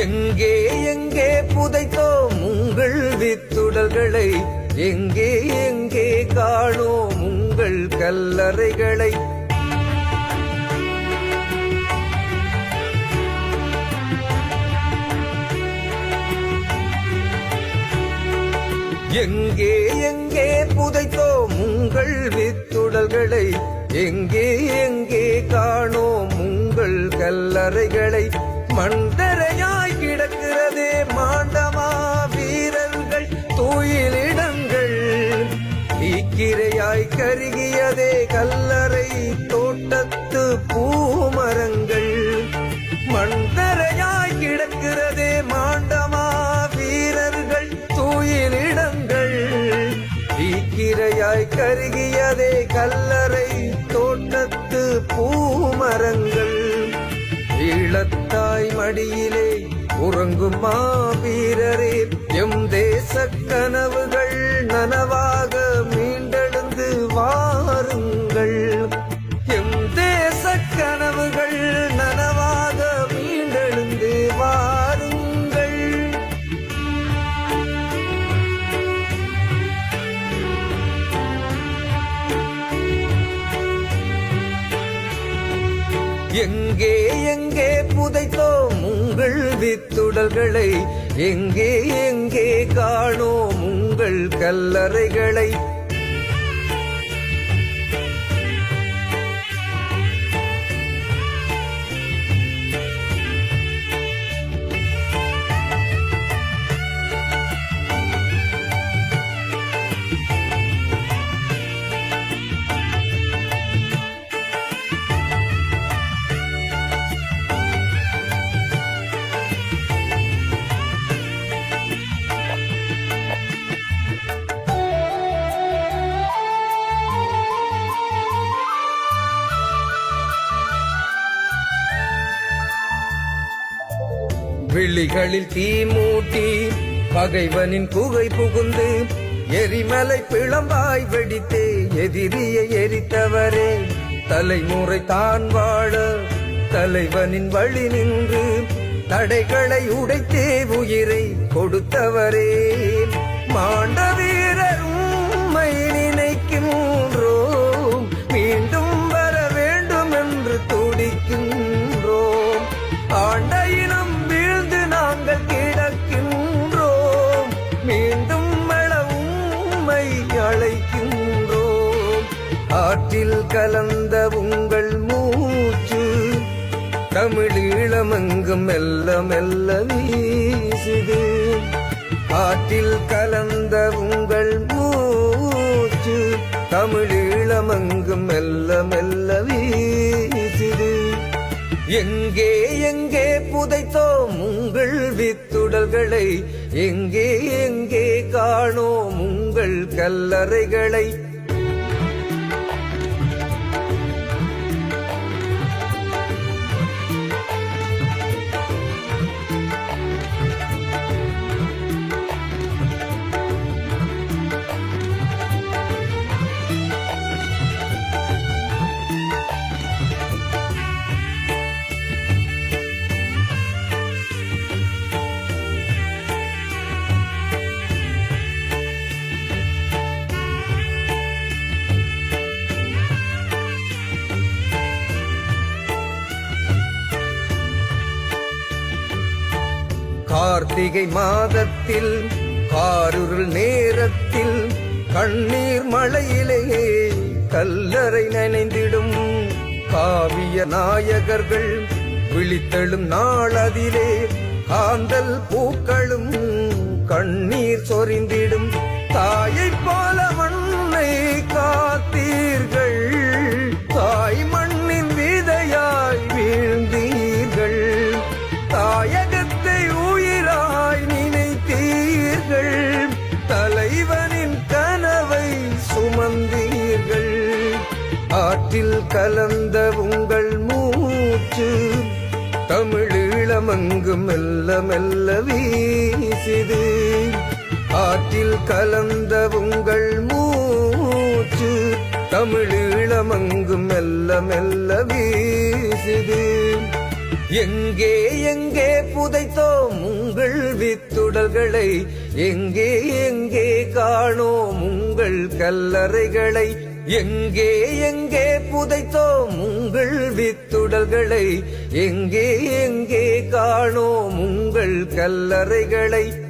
எங்கே எங்கே புதைத்தோம் உங்கள் வித்துடல்களை? எங்கே எங்கே காணோம் உங்கள் கல்லறைகளை? எங்கே எங்கே புதைத்தோம் உங்கள் வித்துடல்களை? எங்கே எங்கே காணோம் உங்கள் கல்லறைகளை? மண்ட தீக்கிரையாய் கருகியதே கல்லறை தோட்டத்து பூமரங்கள். மண்தரையாய் கிடக்கிறதே மாண்டமா வீரர்கள் தூயிலிடங்கள். தீக்கிரையாய் கருகியதே கல்லறை தோட்டத்து பூமரங்கள். ஈழத்தாய் மடியிலே உறங்கும் மாவீரரே எம் தேச கனவுகள் நனவா எங்கே எங்கே புதைத்தோம் உங்கள் வித்துடல்களை? எங்கே எங்கே காணோம் உங்கள் கல்லறைகளை? விழிகளில் தீ மூட்டி பகைவனின் புகை புகுந்து எரிமலை பிளம்பாய் வெடித்தே எதிரியை எரித்தவரே. தலைமுறை தான் வாழ தலைவனின் வழி நின்று தடைகளை உடைத்தே உயிரை கொடுத்தவரே. மாண்டவே அழைக்கின்றோம் ஆற்றில் கலந்த உங்கள் மூச்சு தமிழீழமெங்கும் மெல்ல மெல்ல வீசுது. ஆற்றில் கலந்த உங்கள் மூச்சு தமிழீழமெங்கும் மெல்ல மெல்ல வீசுது. எங்கே உங்கள் எங்கே எங்கே காணோம் உங்கள் கல்லறைகளை? கார்த்திகை மாதத்தில் காருருள் நேரத்தில் கண்ணீர் மழையிலேயே கல்லறை நனைந்திடும் காவிய நாயகர்கள் விழித்தெழும் அதிலே காந்தல் பூக்களும் கண்ணீர் சொரிந்திடும். தாயை போல மண்ணை காத்தீர்கள். ஆற்றில் கலந்த உங்கள் மூச்சு தமிழீழமங்கு மெல்ல மெல்ல வீசிது. ஆற்றில் கலந்த உங்கள் மூச்சு தமிழீழமங்கு மெல்ல மெல்ல வீசிது. எங்கே எங்கே புதைத்தோம் உங்கள் வித்துடல்களை? எங்கே எங்கே காணோம் உங்கள் கல்லறைகளை? எங்கே எங்கே புதைத்தோம் உங்கள் வித்துடல்களை? எங்கே எங்கே காணோம் உங்கள் கல்லறைகளை?